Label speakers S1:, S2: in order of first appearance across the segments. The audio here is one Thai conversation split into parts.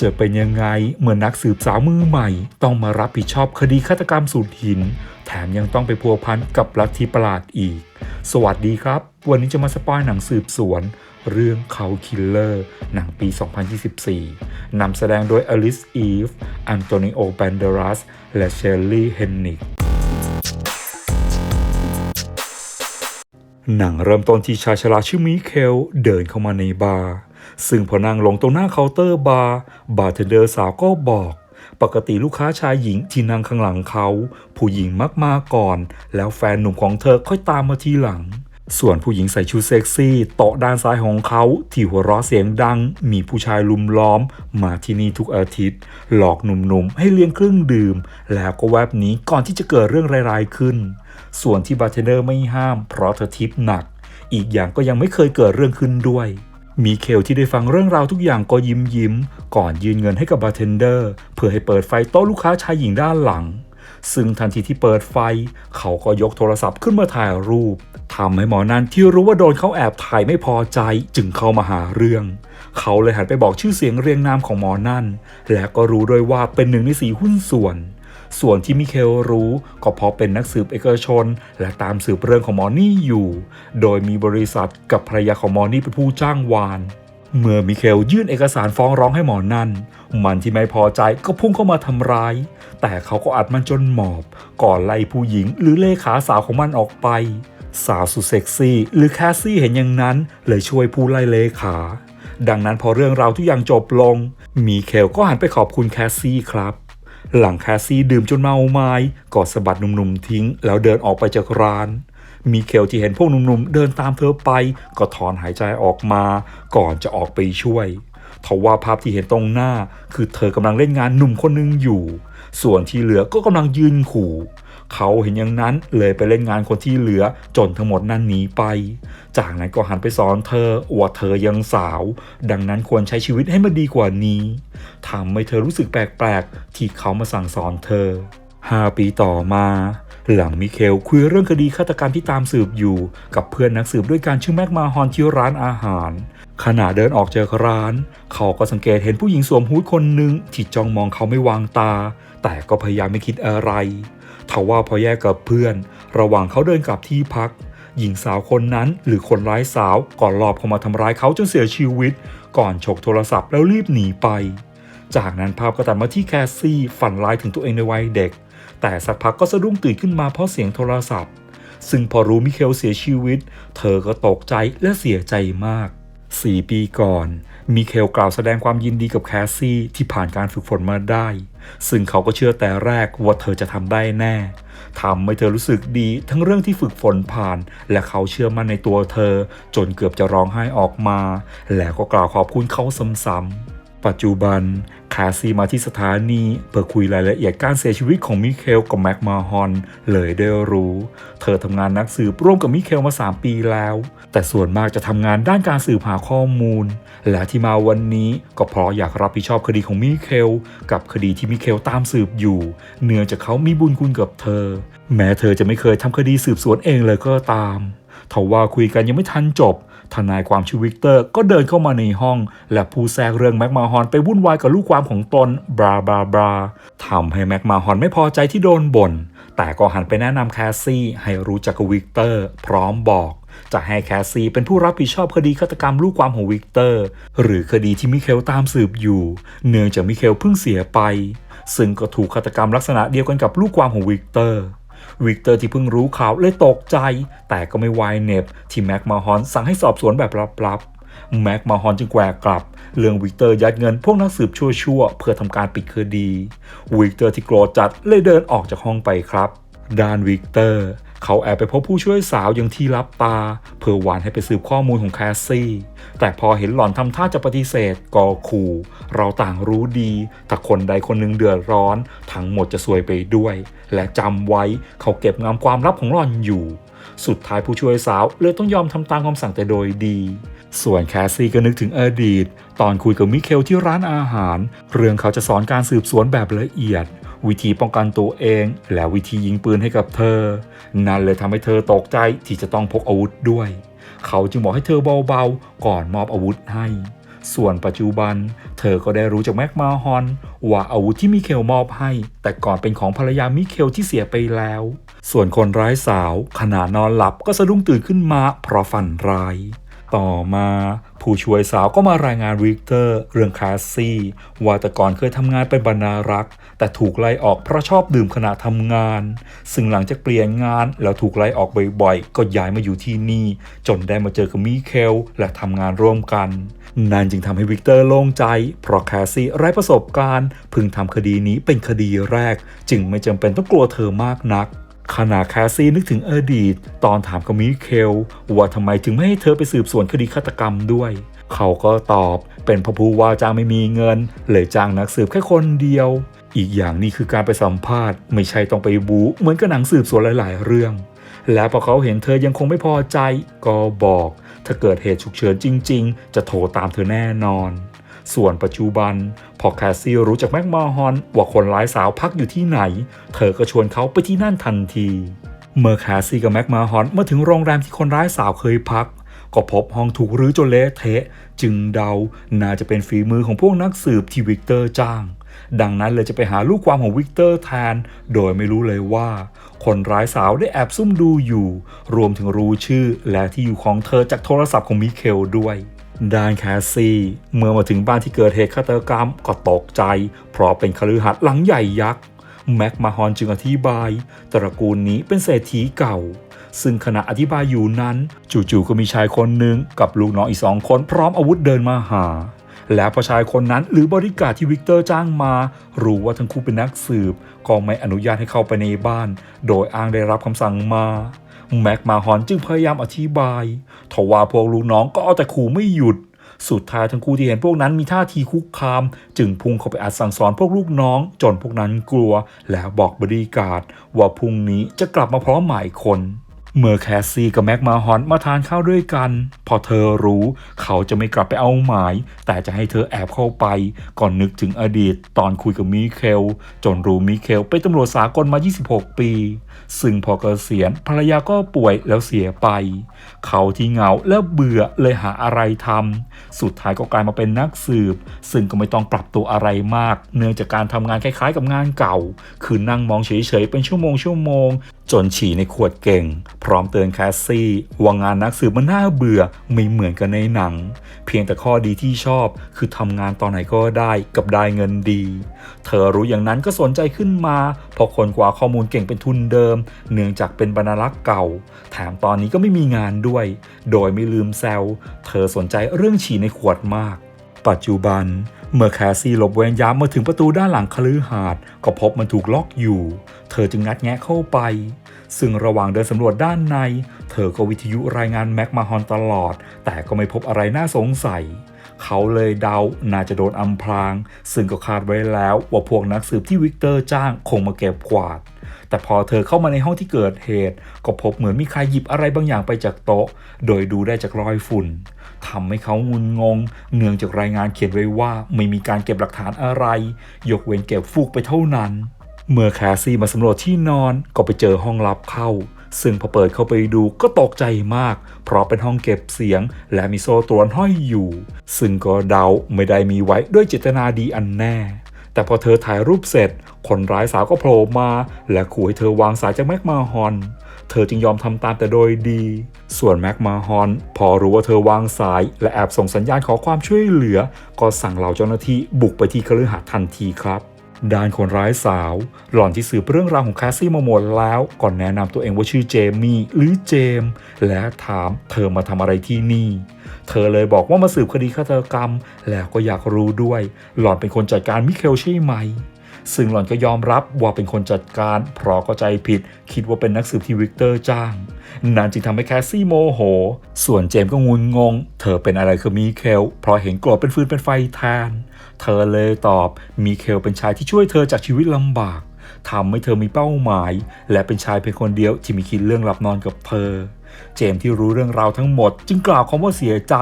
S1: จะเป็นยังไงเมื่อนักสืบสาวมือใหม่ ต้องมารับผิดชอบคดีฆาตกรรมสุดหิน แถมยังต้องไปพัวพันกับลัทธิประหลาดอีก สวัสดีครับ วันนี้จะมาสปอยหนังสืบสวน เรื่องเขาคิลเลอร์ หนังปี 2024 นำแสดงโดยอลิสอีฟ อันโตนิโอแบนเดรัส และเชลลี่เฮนนิกหนังเริ่มต้นที่ชายชราชื่อมิเคลเดินเข้ามาในบาร์ ซึ่งพอนั่งลงตรงหน้าเคาน์เตอร์บาร์บาร์เทนเดอร์สาวก็บอก ปกติลูกค้าชายหญิงที่นั่งข้างหลังเขา ผู้หญิงมักมาก่อน แล้วแฟนหนุ่มของเธอค่อยตามมาทีหลัง ส่วนผู้หญิงใส่ชุดเซ็กซี่โต๊ะด้านซ้ายของเขาที่หัวเราะเสียงดัง มีผู้ชายลุมล้อม มาที่นี่ทุกอาทิตย์ หลอกหนุ่มๆให้เลี้ยงเครื่องดื่ม แล้วก็แวบหนี้ก่อนที่จะเกิดเรื่องร้ายๆขึ้น ส่วนที่บาร์เทนเดอร์ไม่ห้ามเพราะเธอทิปหนักอีกอย่างก็ยังไม่เคยเกิดเรื่องขึ้นด้วย มีเคลที่ได้ฟังเรื่องราวทุกอย่างก็ยิ้มยิ้ม ก่อนยืนเงินให้กับบาร์เทนเดอร์ เพื่อให้เปิดไฟโต๊ะลูกค้าชายหญิงด้านหลัง ซึ่งทันทีที่เปิดไฟ เขาก็ยกโทรศัพท์ขึ้นมาถ่ายรูปทำให้หมอนันที่รู้ว่าโดนเขาแอบถ่ายไม่พอใจจึงเข้ามาหาเรื่อง เขาเลยหันไปบอกชื่อเสียงเรียงนามของหมอนั่น และก็รู้ด้วยว่าเป็นหนึ่งในสี่หุ้นส่วน ส่วนที่มิเคลรู้ ก็เพราะเป็นนักสืบเอกชน และตามสืบเรื่องของมอนี่อยู่ โดยมีบริษัทกับภรรยาของมอนี่เป็นผู้จ้างวาน เมื่อมิเคลยื่นเอกสารฟ้องร้องให้หมอนั่น มันที่ไม่พอใจก็พุ่งเข้ามาทำร้าย แต่เขาก็อัดมันจนหมอบ ก่อนไล่ผู้หญิงหรือเลขาสาวของมันออกไป สาวสุดเซ็กซี่ หรือแคสซี่เห็นอย่างนั้น เลยช่วยผู้ไล่เลขาดังนั้นพอเรื่องราวทุกอย่างจบลง มีเคลก็หันไปขอบคุณแคสซี่ครับ หลังแคสซี่ดื่มจนเมาไม้ก็สะบัดหนุ่มๆทิ้ง แล้วเดินออกไปจากร้าน มีเคลที่เห็นพวกหนุ่มๆเดินตามเธอไป ก็ถอนหายใจออกมา ก่อนจะออกไปช่วยทว่าภาพที่เห็นตรงหน้า คือเธอกำลังเล่นงานหนุ่มคนหนึงอยู่ ส่วนที่เหลือก็กำลังยืนขู่ เขาเห็นอย่างนั้นเลยไปเล่นงานคนที่เหลือจนทั้งหมดนั้นหนีไป จากนั้นก็หันไปสอนเธอว่าเธอยังสาว ดังนั้นควรใช้ชีวิตให้มันดีกว่านี้ทำให้เธอรู้สึกแปลกๆ ที่เขามาสั่งสอนเธอ 5 ปีต่อมาหลังมิเคลคุยเรื่องคดีฆาตกรรมที่ตามสืบอยู่ กับเพื่อนนักสืบด้วยการชื่อแม็กมาฮอนที่ร้านอาหาร ขณะเดินออกจากร้าน เขาก็สังเกตเห็นผู้หญิงสวมฮู้ดคนหนึ่งที่จ้องมองเขาไม่วางตา แต่ก็พยายามไม่คิดอะไร ทว่าพอแยกกับเพื่อน ระหว่างเขาเดินกลับที่พัก หญิงสาวคนนั้นหรือคนร้ายสาวก่อนลอบเข้ามาทำร้ายเขาจนเสียชีวิต ก่อนฉกโทรศัพท์แล้วรีบหนีไป จากนั้นภาพก็ตัดมาที่แคสซี่ฝันร้ายถึงตัวเองในวัยเด็ก แต่สักพักก็สะดุ้งตื่นขึ้นมาเพราะเสียงโทรศัพท์ ซึ่งพอรู้มิเคลเสียชีวิต เธอก็ตกใจและเสียใจมาก4ปีก่อน มิเคลกล่าวแสดงความยินดีกับแคสซี่ที่ผ่านการฝึกฝนมาได้ ซึ่งเขาก็เชื่อแต่แรกว่าเธอจะทำได้แน่ทำให้เธอรู้สึกดีทั้งเรื่องที่ฝึกฝนผ่าน และเขาเชื่อมั่นในตัวเธอ จนเกือบจะร้องไห้ออกมา แล้วก็กล่าวขอบคุณเขาซ้ำๆ ปัจจุบันคาซีมาที่สถานีเพื่อคุยรายละเอียดการเสียชีวิตของมิเคลกับแม็กมาฮอน เลยได้รู้ เธอทำงานนักสืบร่วมกับมิเคลมา 3 ปีแล้ว แต่ส่วนมากจะทำงานด้านการสืบหาข้อมูล และที่มาวันนี้ก็เพราะอยากรับผิดชอบคดีของมิเคลกับคดีที่มิเคลตามสืบอยู่ เนื่องจากเขามีบุญคุณกับเธอ แม้เธอจะไม่เคยทำคดีสืบสวนเองเลยก็ตามทว่าคุยกันยังไม่ทันจบ ทนายความชื่อวิกเตอร์ก็เดินเข้ามาในห้อง และพูดแทรกเรื่องแม็กมาฮอนไปวุ่นวายกับลูกความของตนบราบราบราทำให้แม็กมาฮอนไม่พอใจที่โดนบ่นแต่ก็หันไปแนะนำแคสซี่ให้รู้จักกับวิกเตอร์ พร้อมบอกจะให้แคสซี่เป็นผู้รับผิดชอบคดีฆาตกรรมลูกความของวิกเตอร์ หรือคดีที่มิเคลตามสืบอยู่ เนื่องจากมิเคลเพิ่งเสียไป ซึ่งก็ถูกฆาตกรรมลักษณะเดียวกันกับลูกความของวิกเตอร์ วิกเตอร์ที่เพิ่งรู้ข่าวเลยตกใจ แต่ก็ไม่วายเน็บที่แม็กมาฮอนสั่งให้สอบสวนแบบลับๆ แม็กมาฮอนจึงแกวกกลับ เรื่องวิกเตอร์ยัดเงินพวกนักสืบชั่วๆ เพื่อทำการปิดคดี วิกเตอร์ที่โกรธจัดเลยเดินออกจากห้องไปครับ ด้านวิกเตอร์ เขาแอบไปพบผู้ช่วยสาวอย่างที่รับตา เพื่อหวานให้ไปสืบข้อมูลของแคสซี่ แต่พอเห็นหล่อนทำท่าจะปฏิเสธก็ขู่ เราต่างรู้ดี ถ้าคนใดคนหนึ่งเดือดร้อน ทั้งหมดจะซวยไปด้วย และจำไว้เขาเก็บงำความลับของหล่อนอยู่ สุดท้ายผู้ช่วยสาวเลยต้องยอมทำตามคำสั่งแต่โดยดีส่วนแคสซี่ก็นึกถึงอดีต ตอนคุยกับมิเคลที่ร้านอาหาร เรื่องเขาจะสอนการสืบสวนแบบละเอียด วิธีป้องกันตัวเอง และวิธียิงปืนให้กับเธอ นั่นเลยทำให้เธอตกใจที่จะต้องพกอาวุธด้วย เขาจึงบอกให้เธอเบาๆ ก่อนมอบอาวุธให้ ส่วนปัจจุบัน เธอก็ได้รู้จากแม็กมาฮอน ว่าอาวุธที่มิเคลมอบให้ แต่ก่อนเป็นของภรรยามิเคลที่เสียไปแล้ว ส่วนคนร้ายสาว ขณะนอนหลับก็สะดุ้งตื่นขึ้นมาเพราะฝันร้ายต่อมา ผู้ช่วยสาวก็มารายงานวิกเตอร์ เรื่องคาสซี่ว่าแต่ก่อนเคยทำงานเป็นบรรณารักษ์ แต่ถูกไล่ออกเพราะชอบดื่มขณะทำงาน ซึ่งหลังจากเปลี่ยนงานแล้วถูกไล่ออกบ่อยๆ ก็ย้ายมาอยู่ที่นี่ จนได้มาเจอกับมิเคลและทำงานร่วมกัน นั่นจึงทำให้วิกเตอร์โล่งใจ เพราะแคสซี่ไร้ประสบการณ์พิ่งทำคดีนี้เป็นคดีแรก จึงไม่จำเป็นต้องกลัวเธอมากนักขณะแคสซี่นึกถึงอดีต ตอนถามกับมิเคลว่าทำไมถึงไม่ให้เธอไปสืบสวนคดีฆาตกรรมด้วย เขาก็ตอบเป็นเพราะผู้ว่าจ้างไม่มีเงิน เลยจ้างนักสืบแค่คนเดียว อีกอย่างนี่คือการไปสัมภาษณ์ไม่ใช่ต้องไปบูเหมือนกับหนังสืบสวนหลาย ๆ เรื่อง และพอเขาเห็นเธอยังคงไม่พอใจ ก็บอก ถ้าเกิดเหตุฉุกเฉินจริง ๆ จะโทรตามเธอแน่นอน ส่วนปัจจุบัน พอแคสซี่รู้จากแม็กมาฮอนว่าคนร้ายสาวพักอยู่ที่ไหน เธอก็ชวนเขาไปที่นั่นทันที เมื่อแคสซี่กับแม็กมาฮอนมาถึงโรงแรมที่คนร้ายสาวเคยพักก็พบห้องถูกรื้อจนเละเทะ จึงเดา น่าจะเป็นฝีมือของพวกนักสืบที่วิกเตอร์จ้าง ดังนั้นเลยจะไปหาลูกความของวิกเตอร์แทน โดยไม่รู้เลยว่า คนร้ายสาวได้แอบซุ่มดูอยู่ รวมถึงรู้ชื่อและที่อยู่ของเธอจากโทรศัพท์ของมิเคลด้วยด้านแคสซี่ เมื่อมาถึงบ้านที่เกิดเหตุฆาตกรรมก็ตกใจ เพราะเป็นคฤหาสน์หลังใหญ่ยักษ์แม็กมาฮอนจึงอธิบาย ตระกูลนี้เป็นเศรษฐีเก่า ซึ่งขณะอธิบายอยู่นั้น จู่ๆก็มีชายคนหนึ่งกับลูกน้องอีกสองคนพร้อมอาวุธเดินมาหา และพอชายคนนั้นหรือบริการที่วิกเตอร์จ้างมา รู้ว่าทั้งคู่เป็นนักสืบ ก็ไม่อนุญาตให้เข้าไปในบ้าน โดยอ้างได้รับคำสั่งมาแม็กมาฮอนจึงพยายามอธิบายทว่าพวกลูกน้องก็เอาแต่ขู่ไม่หยุด สุดท้ายทั้งคู่ที่เห็นพวกนั้นมีท่าทีคุกคาม จึงพุ่งเข้าไปอัดสั่งสอนพวกลูกน้อง จนพวกนั้นกลัว แล้วบอกบริการว่าพรุ่งนี้จะกลับมาพร้อมหมายคน เมื่อแคสซี่กับแม็กมาฮอนมาทานข้าวด้วยกัน พอเธอรู้เขาจะไม่กลับไปเอาหมาย แต่จะให้เธอแอบเข้าไป ก่อนนึกถึงอดีตตอนคุยกับมิเคล จนรู้มิเคลเป็นตำรวจสากลมา 26 ปี ซึ่งพอเกษียณภรรยาก็ป่วยแล้วเสียไป เขาที่เหงาและเบื่อเลยหาอะไรทำสุดท้ายก็กลายมาเป็นนักสืบ ซึ่งก็ไม่ต้องปรับตัวอะไรมาก เนื่องจากการทำงานคล้ายๆ กับงานเก่า คือนั่งมองเฉยๆเป็นชั่วโมงชั่วโมง จนฉี่ในขวดเก่ง พร้อมเตือนแคสซี่ว่างานนักสืบมันน่าเบื่อไม่เหมือนกันในหนัง เพียงแต่ข้อดีที่ชอบ คือทำงานตอนไหนก็ได้กับได้เงินดี เธอรู้อย่างนั้นก็สนใจขึ้นมาเพราะคนกว่าข้อมูลเก่งเป็นทุนเดิม เนื่องจากเป็นบรรลักษ์เก่า แถมตอนนี้ก็ไม่มีงานด้วย โดยไม่ลืมแซวเธอสนใจเรื่องฉี่ในขวดมาก ปัจจุบันเมื่อแคสซี่หลบเวรยามมาถึงประตูด้านหลังคฤหาสน์ก็พบมันถูกล็อกอยู่ เธอจึงงัดแงะเข้าไป ซึ่งระหว่างเดินสำรวจด้านใน เธอก็วิทยุรายงานแม็กมาฮอนตลอด แต่ก็ไม่พบอะไรน่าสงสัย เขาเลยเดาน่าจะโดนอำพราง ซึ่งก็คาดไว้แล้วว่าพวกนักสืบที่วิกเตอร์จ้างคงมาเก็บกวาด แต่พอเธอเข้ามาในห้องที่เกิดเหตุ ก็พบเหมือนมีใครหยิบอะไรบางอย่างไปจากโต๊ะ โดยดูได้จากรอยฝุ่นทำให้เขางุนงง เนื่องจากรายงานเขียนไว้ว่าไม่มีการเก็บหลักฐานอะไร ยกเว้นเก็บฟูกไปเท่านั้น เมื่อแคสซี่มาสำรวจที่นอนก็ไปเจอห้องลับเข้า ซึ่งพอเปิดเข้าไปดูก็ตกใจมาก เพราะเป็นห้องเก็บเสียง และมีโซ่ตรวนห้อยอยู่ ซึ่งก็เดาไม่ได้มีไว้ด้วยเจตนาดีอันแน่ แต่พอเธอถ่ายรูปเสร็จ คนร้ายสาวก็โผล่มา และขู่ให้เธอวางสายจากแม็กมาฮอนเธอจึงยอมทำตามแต่โดยดี ส่วนแม็กมาฮอนพอรู้ว่าเธอวางสาย และแอบส่งสัญญาณขอความช่วยเหลือ ก็สั่งเหล่าเจ้าหน้าที่บุกไปที่คฤหาสน์ทันทีครับ ด้านคนร้ายสาว หล่อนที่สืบเรื่องราวของแคสซี่มาหมดแล้วก่อนแนะนำตัวเองว่าชื่อเจมี่หรือเจม และถามเธอมาทำอะไรที่นี่ เธอเลยบอกว่ามาสืบคดีฆาตกรรม แล้วก็อยากรู้ด้วย หล่อนเป็นคนจัดการมิเคลใช่ไหม ซึ่งหล่อนก็ยอมรับว่าเป็นคนจัดการ เพราะเข้าใจผิด คิดว่าเป็นนักสืบที่วิกเตอร์จ้างนั่นจึงทำให้แคสซี่โมโห ส่วนเจมก็งุนงง เธอเป็นอะไรคือมิเคลเพราะเห็นโกรธเป็นฟืนเป็นไฟแทน เธอเลยตอบมิเคลเป็นชายที่ช่วยเธอจากชีวิตลำบากทำให้เธอมีเป้าหมาย และเป็นชายเพียงคนเดียวที่มีคิดเรื่องหลับนอนกับเธอ เจมที่รู้เรื่องราวทั้งหมด จึงกล่าวคำว่าเสียใจ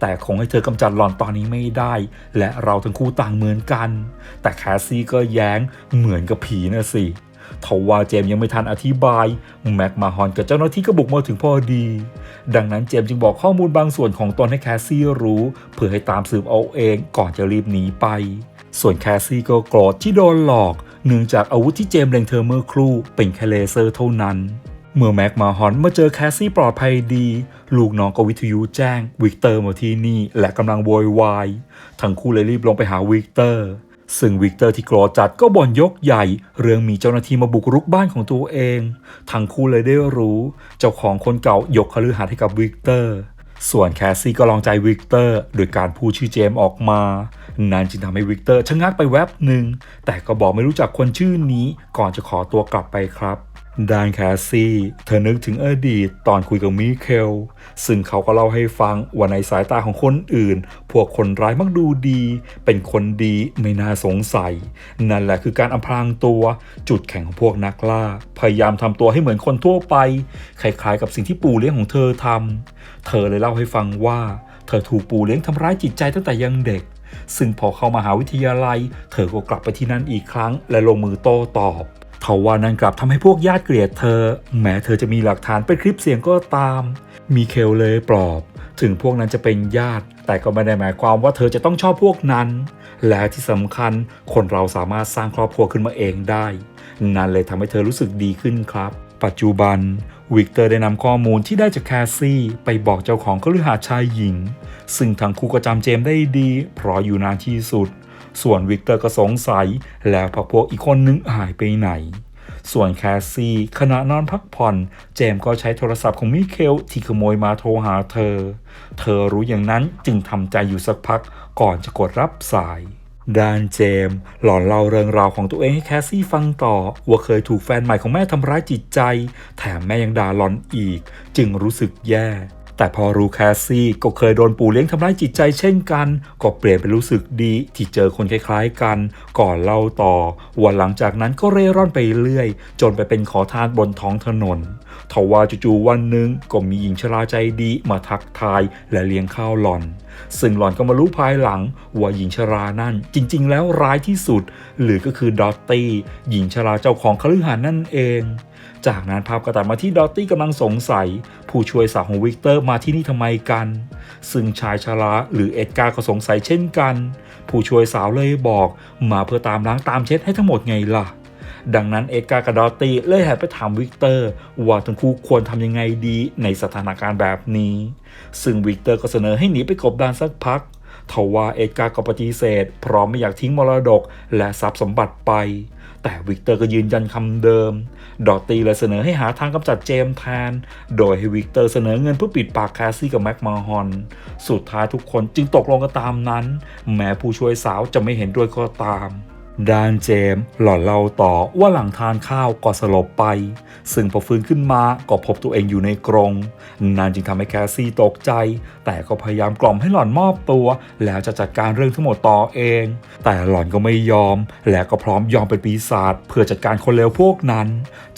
S1: แต่คงให้เธอกำจัดหล่อนตอนนี้ไม่ได้ และเราทั้งคู่ต่างเหมือนกัน แต่แคสซี่ก็แย้งเหมือนกับผีนะสิทว่าเจมยังไม่ทันอธิบาย แม็กมาฮอนกับเจ้าหน้าที่ก็บุกมาถึงพอดี ดังนั้นเจมจึงบอกข้อมูลบางส่วนของตนให้แคสซี่รู้ เพื่อให้ตามสืบเอาเองก่อนจะรีบหนีไป ส่วนแคสซี่ก็โกรธที่โดนหลอก เนื่องจากอาวุธที่เจมเล็งเธอเมื่อครู่เป็นแค่เลเซอร์เท่านั้น เมื่อแม็กมาฮอนมาเจอแคสซี่ปลอดภัยดี ลูกน้องก็วิทยุแจ้งวิกเตอร์มาที่นี่และกำลังโวยวาย ทั้งคู่เลยรีบลงไปหาวิกเตอร์ ซึ่งวิกเตอร์ที่โกรธจัดก็บ่นยกใหญ่ เรื่องมีเจ้าหน้าที่มาบุกรุกบ้านของตัวเอง ทั้งคู่เลยได้รู้ เจ้าของคนเก่ายกคฤหาสน์ให้กับวิกเตอร์ ส่วนแคสซี่ก็ลองใจวิกเตอร์ โดยการพูดชื่อเจมส์ออกมา นั่นจึงทำให้วิกเตอร์ชะงักไปแวบหนึ่ง แต่ก็บอกไม่รู้จักคนชื่อนี้ก่อนจะขอตัวกลับไปครับ ดานแคสซี่ เธอนึกถึงอดีตตอนคุยกับมิเคล ซึ่งเขาก็เล่าให้ฟังว่าในสายตาของคนอื่น พวกคนร้ายมักดูดี เป็นคนดีไม่น่าสงสัย นั่นแหละคือการอำพรางตัว จุดแข็งของพวกนักล่า พยายามทำตัวให้เหมือนคนทั่วไป คล้ายๆกับสิ่งที่ปู่เลี้ยงของเธอทำ เธอเลยเล่าให้ฟังว่า เธอถูกปู่เลี้ยงทำร้ายจิตใจตั้งแต่ยังเด็กซึ่งพอเข้ามหาวิทยาลัย เธอก็กลับไปที่นั่นอีกครั้ง และลงมือโต้ตอบ ทว่านั้นกลับทำให้พวกญาติเกลียดเธอ แม้เธอจะมีหลักฐานเป็นคลิปเสียงก็ตาม มีเคลเลยปลอบ ถึงพวกนั้นจะเป็นญาติ แต่ก็ไม่ได้หมายความว่าเธอจะต้องชอบพวกนั้น และที่สำคัญคนเราสามารถสร้างครอบครัวขึ้นมาเองได้ นั่นเลยทำให้เธอรู้สึกดีขึ้นครับ ปัจจุบันวิกเตอร์ได้นำข้อมูลที่ได้จากแคสซี่ ไปบอกเจ้าของคฤหาสน์ชายหญิง ซึ่งทั้งคู่ก็จำเจมได้ดี เพราะอยู่นานที่สุด ส่วนวิกเตอร์ก็สงสัย แล้วพพวกอีกคนนึงหายไปไหน ส่วนแคสซี่ขณะนอนพักผ่อน เจมก็ใช้โทรศัพท์ของมิเคลที่ขโมยมาโทรหาเธอ เธอรู้อย่างนั้นจึงทำใจอยู่สักพักก่อนจะกดรับสายด้านเจม หลอนเล่าเรื่องราวของตัวเองให้แคสซี่ฟังต่อ ว่าเคยถูกแฟนใหม่ของแม่ทำร้ายจิตใจ แถมแม่ยังด่าหลอนอีก จึงรู้สึกแย่ แต่พอรู้แคสซี่ก็เคยโดนปู่เลี้ยงทำร้ายจิตใจเช่นกัน ก็เปลี่ยนเป็นรู้สึกดี ที่เจอคนคล้ายๆกัน ก่อนเล่าต่อว่าหลังจากนั้นก็เร่ร่อนไปเรื่อย จนไปเป็นขอทานบนท้องถนนทว่าจู่ๆวันหนึ่งก็มีหญิงชราใจดีมาทักทายและเลี้ยงข้าวหล่อน ซึ่งหล่อนก็มารู้ภายหลังว่าหญิงชรานั่น จริงๆ แล้วร้ายที่สุด หรือก็คือดอตตี้หญิงชราเจ้าของคฤหาสน์นั่นเอง จากนั้นภาพก็ตัดมาที่ดอตตี้กำลังสงสัย ผู้ช่วยสาวของวิกเตอร์มาที่นี่ทำไมกัน ซึ่งชายชราหรือเอ็ดการ์ก็สงสัยเช่นกัน ผู้ช่วยสาวเลยบอกมาเพื่อตามล้างตามเช็ดให้ทั้งหมดไงล่ะ ดังนั้นเอ็ดการ์กับดอตตี้เลยหันไปถามวิกเตอร์ว่าทั้งคู่ควรทำยังไงดีในสถานการณ์แบบนี้ ซึ่งวิกเตอร์ก็เสนอให้หนีไปกบดานสักพักทว่าเอ็ดการ์ก็ปฏิเสธ พราะไม่อยากทิ้งมรดกและทรัพย์สมบัติไป แต่วิกเตอร์ก็ยืนยันคำเดิม ดอตตีเลยเสนอให้หาทางกำจัดเจมส์แทน โดยให้วิกเตอร์เสนอเงินเพื่อปิดปากแคสซี่กับแม็กมาฮอน สุดท้ายทุกคนจึงตกลงกันตามนั้น แม้ผู้ช่วยสาวจะไม่เห็นด้วยก็ตาม ดานเจมส์หล่อนเล่าต่อว่าหลังทานข้าวก็สลบไป ซึ่งพอฟื้นขึ้นมาก็พบตัวเองอยู่ในกรงนั่นจึงทำให้แคสซี่ตกใจ แต่ก็พยายามกล่อมให้หล่อนมอบตัว แล้วจะจัดการเรื่องทั้งหมดต่อเอง แต่หล่อนก็ไม่ยอม และก็พร้อมยอมเป็นปีศาจเพื่อจัดการคนเลวพวกนั้น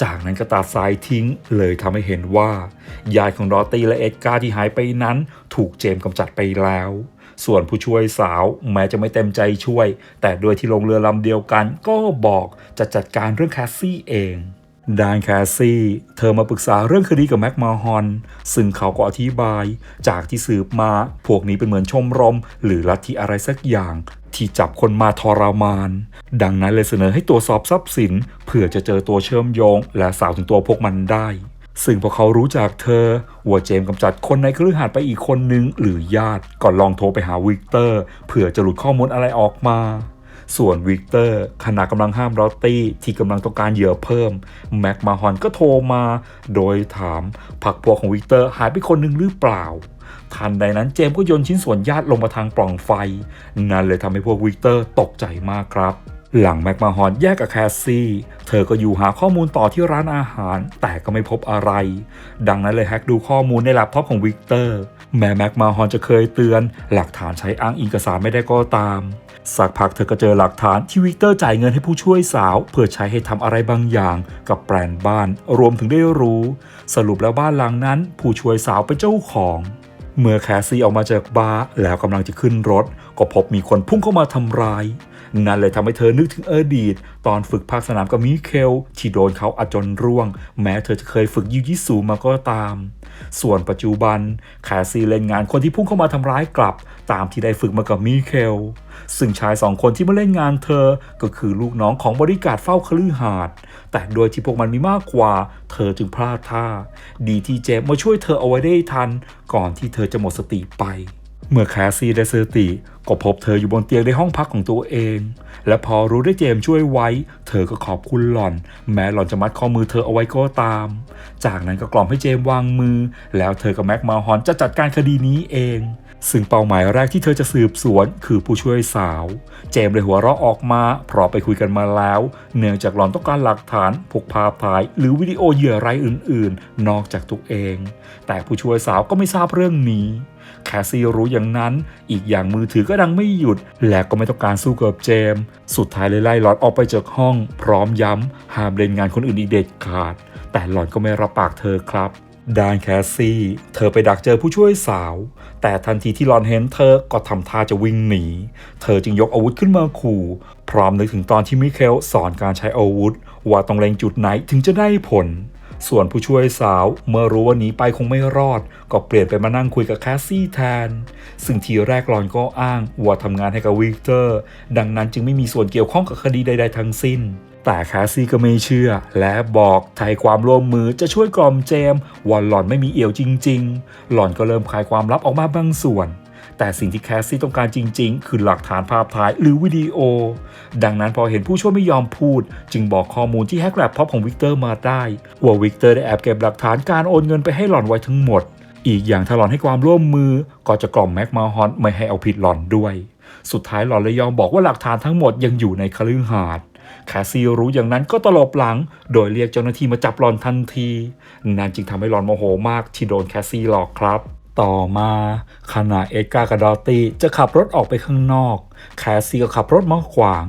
S1: จากนั้นก็ตัดสายทิ้ง เลยทำให้เห็นว่าญาติของดอตตี้และเอ็ดการ์ที่หายไปนั้น ถูกเจมส์กำจัดไปแล้ว ส่วนผู้ช่วยสาวแม้จะไม่เต็มใจช่วย แต่โดยที่ลงเรือลำเดียวกัน ก็บอกจะจัดการเรื่องแคสซี่เองดานแคสซี่ เธอมาปรึกษาเรื่องคดีกับแม็กมาฮอน ซึ่งเขาก็อธิบาย จากที่สืบมา พวกนี้เป็นเหมือนชมรม หรือลัทธิอะไรสักอย่าง ที่จับคนมาทรมาน ดังนั้นเลยเสนอให้ตรวจสอบทรัพย์สิน เพื่อจะเจอตัวเชื่อมโยง และสาวถึงตัวพวกมันได้ ซึ่งพอเขารู้จากเธอว่าเจมส์กำจัดคนในคฤหาสน์ไปอีกคนนึง หรือญาติก็ลองโทรไปหาวิกเตอร์เผื่อจะหลุดข้อมูลอะไรออกมา ส่วนวิกเตอร์ขณะกำลังห้ามลอตตี้ที่กำลังต้องการเหยื่อเพิ่ม แม็กมาฮอนก็โทรมา โดยถามพักพวกของวิกเตอร์หายไปคนหนึ่งหรือเปล่าทันใดนั้นเจมส์ก็โยนชิ้นส่วนญาติลงมาทางปล่องไฟ นั่นเลยทำให้พวกวิกเตอร์ตกใจมากครับ หลังแม็กมาฮอนแยกกับแคสซี่ เธอก็อยู่หาข้อมูลต่อที่ร้านอาหาร แต่ก็ไม่พบอะไร ดังนั้นเลยแฮกดูข้อมูลในแล็ปท็อปของวิกเตอร์ แม้แม็กมาฮอนจะเคยเตือน หลักฐานใช้อ้างอิงเอกสารไม่ได้ก็ตาม สักพักเธอก็เจอหลักฐานที่วิกเตอร์จ่ายเงินให้ผู้ช่วยสาว เพื่อใช้ให้ทำอะไรบางอย่างกับแปลนบ้าน รวมถึงได้รู้ สรุปแล้วบ้านหลังนั้น ผู้ช่วยสาวเป็นเจ้าของเมื่อแคสซี่ออกมาจากบาร์แล้วกำลังจะขึ้นรถ ก็พบมีคนพุ่งเข้ามาทำร้าย นั่นเลยทำให้เธอนึกถึงอดีต ตอนฝึกภาคสนามกับมิเคลที่โดนเขาอัดจนร่วง แม้เธอจะเคยฝึกยูยิสูมาก็ตาม ส่วนปัจจุบันแคสซีเล่นงานคนที่พุ่งเข้ามาทำร้ายกลับ ตามที่ได้ฝึกมากับมิเคลซึ่งชายสองคนที่มาเล่นงานเธอก็คือลูกน้องของบริการเฝ้าคฤหาสน์แต่โดยที่พวกมันมีมากกว่า เธอจึงพลาดท่า ดีที่เจมมาช่วยเธอเอาไว้ได้ทัน ก่อนที่เธอจะหมดสติไป เมื่อแคสซี่ได้สติ ก็พบเธออยู่บนเตียงในห้องพักของตัวเอง และพอรู้ได้เจมช่วยไว้ เธอก็ขอบคุณหล่อน แม้หล่อนจะมัดข้อมือเธอเอาไว้ก็ตาม จากนั้นก็กล่อมให้เจมวางมือ แล้วเธอกับแม็กมาฮอนจะจัดการคดีนี้เอง ซึ่งเป้าหมายแรกที่เธอจะสืบสวนคือผู้ช่วยสาว เจมเลยหัวเราะออกมาเพราะไปคุยกันมาแล้ว เนื่องจากหล่อนต้องการหลักฐานพวกภาพถ่าย หรือวิดีโอเหยื่อรายอื่น ๆ นอกจากตัวเอง แต่ผู้ช่วยสาวก็ไม่ทราบเรื่องนี้ แคสซี่รู้อย่างนั้น อีกอย่างมือถือก็ดังไม่หยุด และก็ไม่ต้องการสู้กับเจมส์สุดท้ายเลยไล่หลอนออกไปจากห้อง พร้อมย้ำห้ามเล่นงานคนอื่นอีกเด็ดขาด แต่หลอนก็ไม่รับปากเธอครับดานแคสซี่ เธอไปดักเจอผู้ช่วยสาว แต่ทันทีที่หลอนเห็นเธอก็ทำท่าจะวิ่งหนี เธอจึงยกอาวุธขึ้นมาขู่ พร้อมนึกถึงตอนที่มิเคลสอนการใช้อาวุธ ว่าต้องเล็งจุดไหนถึงจะได้ผล ส่วนผู้ช่วยสาว เมื่อรู้ว่าหนีไปคงไม่รอด ก็เปลี่ยนไปมานั่งคุยกับแคสซี่แทน ซึ่งทีแรกหลอนก็อ้างว่าทำงานให้กับวิกเตอร์ ดังนั้นจึงไม่มีส่วนเกี่ยวข้องกับคดีใด ๆ ทั้งสิ้น แต่แคสซี่ก็ไม่เชื่อ และบอกไทยความร่วมมือจะช่วยกล่อมเจมส์ว่าหลอนไม่มีเอี่ยวจริง ๆ หลอนก็เริ่มคลายความลับออกมาบางส่วน แต่สิ่งที่แคสซี่ต้องการจริง ๆ คือหลักฐานภาพถ่ายหรือวิดีโอ ดังนั้นพอเห็นผู้ช่วยไม่ยอมพูด จึงบอกข้อมูลที่แฮกแล็ปท็อปของวิกเตอร์มาได้ว่าวิกเตอร์ได้แอบเก็บหลักฐานการโอนเงินไปให้หล่อนไว้ทั้งหมด อีกอย่างถ้าหล่อนให้ความร่วมมือ ก็จะกล่อมแม็กมาฮอนไม่ให้เอาผิดหล่อนด้วย สุดท้ายหล่อนเลยยอมบอกว่าหลักฐานทั้งหมดยังอยู่ในคฤหาสน์แคสซี่รู้อย่างนั้นก็ตลบหลัง โดยเรียกเจ้าหน้าที่มาจับหลอนทันที นั่นจึงทำให้หลอนโมโหมากที่โดนแคสซี่หลอกครับ ต่อมาขณะเอ็ดการ์กับดอตตี้จะขับรถออกไปข้างนอก แคสซี่ก็ขับรถมาขวาง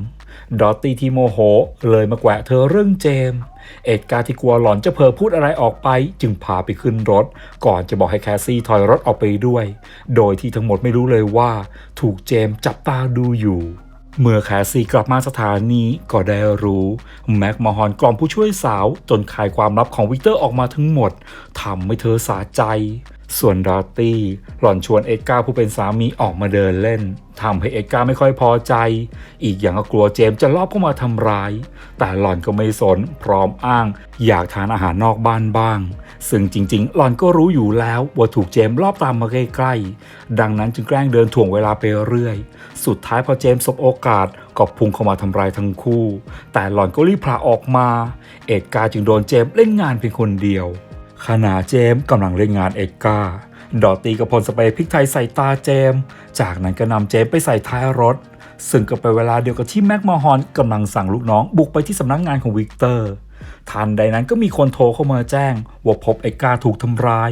S1: ดอตตี้ที่โมโหเลยมาแกวะเธอเรื่องเจมส์เอ็ดการ์ที่กลัวหลอนจะเผลอพูดอะไรออกไป จึงพาไปขึ้นรถ ก่อนจะบอกให้แคสซี่ถอยรถออกไปด้วย โดยที่ทั้งหมดไม่รู้เลยว่า ถูกเจมส์จับตาดูอยู่ เมื่อแคสซี่กลับมาสถานีก็ได้รู้ แม็กมาฮอนกล่อมผู้ช่วยสาว จนคายความลับของวิกเตอร์ออกมาทั้งหมดทำให้เธอสาใจ ส่วนดอตตี้หล่อนชวนเอ็ดการ์ผู้เป็นสามีออกมาเดินเล่นทำให้เอ็ดการ์ไม่ค่อยพอใจ อีกอย่างก็กลัวเจมส์จะลอบเข้ามาทำร้าย แต่หล่อนก็ไม่สนพร้อมอ้าง อยากทานอาหารนอกบ้านบ้าง ซึ่งจริงๆหล่อนก็รู้อยู่แล้วว่าถูกเจมส์ลอบตามมาใกล้ๆ ดังนั้นจึงแกล้งเดินถ่วงเวลาไปเรื่อย สุดท้ายพอเจมส์สบโอกาสก็พุ่งเข้ามาทำร้ายทั้งคู่ แต่หล่อนก็รีบพลาออกมา เอ็ดการจึงโดนเจมส์เล่นงานเพียงคนเดียว ขณะเจมส์กำลังเล่นงานเอ็ดการดอตตีกับพลสเปรย์พริกไทยใส่ตาเจมส์จากนั้นก็นำเจมส์ไปใส่ท้ายรถ ซึ่งก็เป็นเวลาเดียวกับที่แม็กมาฮอนกำลังสั่งลูกน้องบุกไปที่สำนักงงานของวิกเตอร์ ทันใดนั้นก็มีคนโทรเข้ามาแจ้ง ว่าพบเอ็ดกาถูกทำร้าย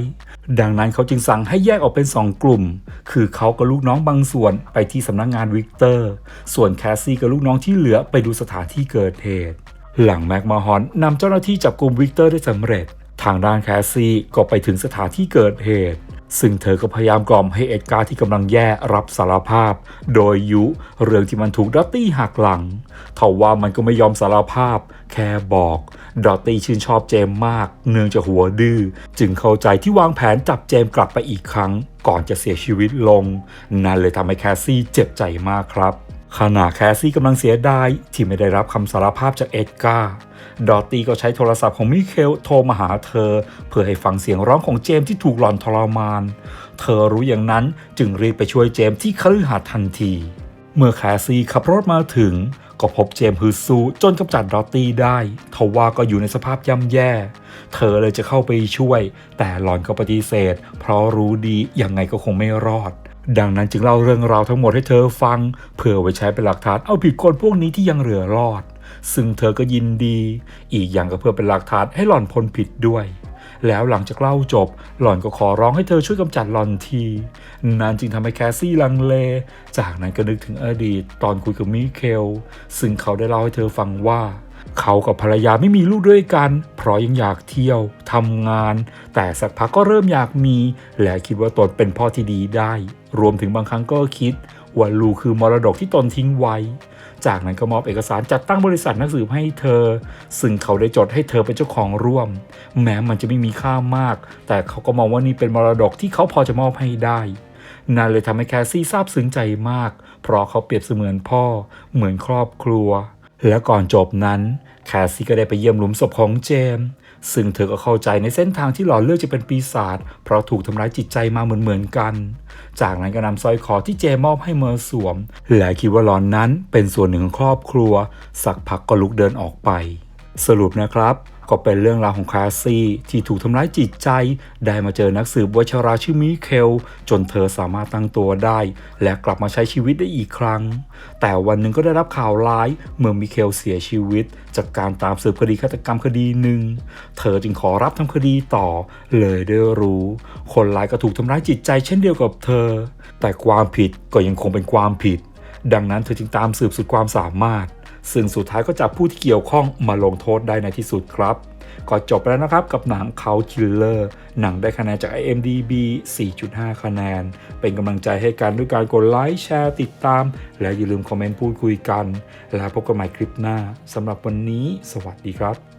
S1: ดังนั้นเขาจึงสั่งให้แยกออกเป็นสองกลุ่ม คือเขากับลูกน้องบางส่วนไปที่สำนักงงานวิกเตอร์ ส่วนแคสซี่กับลูกน้องที่เหลือไปดูสถานที่เกิดเหตุ หลังแม็กมาฮอนนำเจ้าหน้าที่จับกลุ่มวิกเตอร์ได้สำเร็จ ทางด้านแคสซี่ก็ไปถึงสถานที่เกิดเหตุซึ่งเธอก็พยายามกล่อมให้เอ็ดการ์ที่กำลังแย่รับสารภาพ โดยยุเรื่องที่มันถูกดอตตี้หักหลังทว่ามันก็ไม่ยอมสารภาพ แค่บอก ดอตตี้ชื่นชอบเจมมาก เนื่องจากหัวดื้อจึงเข้าใจที่วางแผนจับเจมกลับไปอีกครั้ง ก่อนจะเสียชีวิตลง นั่นเลยทำให้แคสซี่เจ็บใจมากครับขณะแคสซี่กำลังเสียดายที่ไม่ได้รับคำสารภาพจากเอ็ดการ์ดอตตี้ก็ใช้โทรศัพท์ของมิเคลโทรมาหาเธอ เพื่อให้ฟังเสียงร้องของเจมที่ถูกหลอนทรมาน เธอรู้อย่างนั้นจึงรีบไปช่วยเจมที่คฤหาสน์ทันที เมื่อแคสซี่ขับรถมาถึง ก็พบเจมส์ฮึดซูจนกำจัดดอตตี้ได้ทว่าก็อยู่ในสภาพย่ำแย่ เธอเลยจะเข้าไปช่วย แต่หลอนก็ปฏิเสธ เพราะรู้ดียังไงก็คงไม่รอด ดังนั้นจึงเล่าเรื่องราวทั้งหมดให้เธอฟัง เพื่อไว้ใช้เป็นหลักฐานเอาผิดคนพวกนี้ที่ยังเหลือรอด ซึ่งเธอก็ยินดี อีกอย่างก็เพื่อเป็นหลักฐานให้หล่อนพ้นผิดด้วย แล้วหลังจากเล่าจบ หล่อนก็ขอร้องให้เธอช่วยกำจัดหล่อนทีนั่นจึงทำให้แคสซี่ลังเล จากนั้นก็นึกถึงอดีตตอนคุยกับมิเคล ซึ่งเขาได้เล่าให้เธอฟังว่าเขากับภรรยาไม่มีลูกด้วยกัน เพราะยังอยากเที่ยวทำงาน แต่สักพักก็เริ่มอยากมี และคิดว่าตนเป็นพ่อที่ดีได้ รวมถึงบางครั้งก็คิดว่าลูกคือมรดกที่ตนทิ้งไว้ จากนั้นก็มอบเอกสารจัดตั้งบริษัทนักสืบให้เธอ ซึ่งเขาได้จดให้เธอเป็นเจ้าของร่วม แม้มันจะไม่มีค่ามาก แต่เขาก็มองว่านี่เป็นมรดกที่เขาพอจะมอบให้ได้นั่นเลยทำให้แคสซี่ซาบซึ้งใจมาก เพราะเขาเปรียบเสมือนพ่อ เหมือนครอบครัว และก่อนจบนั้น แคสซี่ก็ได้ไปเยี่ยมหลุมศพของเจมส์ ซึ่งเธอก็เข้าใจในเส้นทางที่หลอนเลือกจะเป็นปีศาจเพราะถูกทำร้ายจิตใจมาเหมือนๆกัน จากนั้นก็นำสร้อยคอที่เจมมอบให้เมอร์สวม และคิดว่าหลอนนั้นเป็นส่วนหนึ่งของครอบครัว สักพักก็ลุกเดินออกไป สรุปนะครับ ก็เป็นเรื่องราวของคลาซี่ ที่ถูกทำร้ายจิตใจ ได้มาเจอนักสืบวัชราชื่อมิเคล จนเธอสามารถตั้งตัวได้ และกลับมาใช้ชีวิตได้อีกครั้ง แต่วันหนึ่งก็ได้รับข่าวร้ายเมื่อมิเคลเสียชีวิต จากการตามสืบคดีฆาตกรรมคดีหนึ่ง เธอจึงขอรับทำคดีต่อ เลยได้รู้ คนร้ายก็ถูกทำร้ายจิตใจเช่นเดียวกับเธอ แต่ความผิดก็ยังคงเป็นความผิด ดังนั้นเธอจึงตามสืบสุดความสามารถ ซึ่งสุดท้ายก็จับผู้ที่เกี่ยวข้องมาลงโทษได้ในที่สุดครับ ก็จบไปแล้วนะครับกับหนังเขาคิลเลอร์หนังได้คะแนนจาก IMDB 4.5 คะแนน เป็นกำลังใจให้กันด้วยการกดไลค์แชร์ติดตาม และอย่าลืมคอมเมนต์พูดคุยกัน แล้วพบกันใหม่คลิปหน้าสำหรับวันนี้ สวัสดีครับ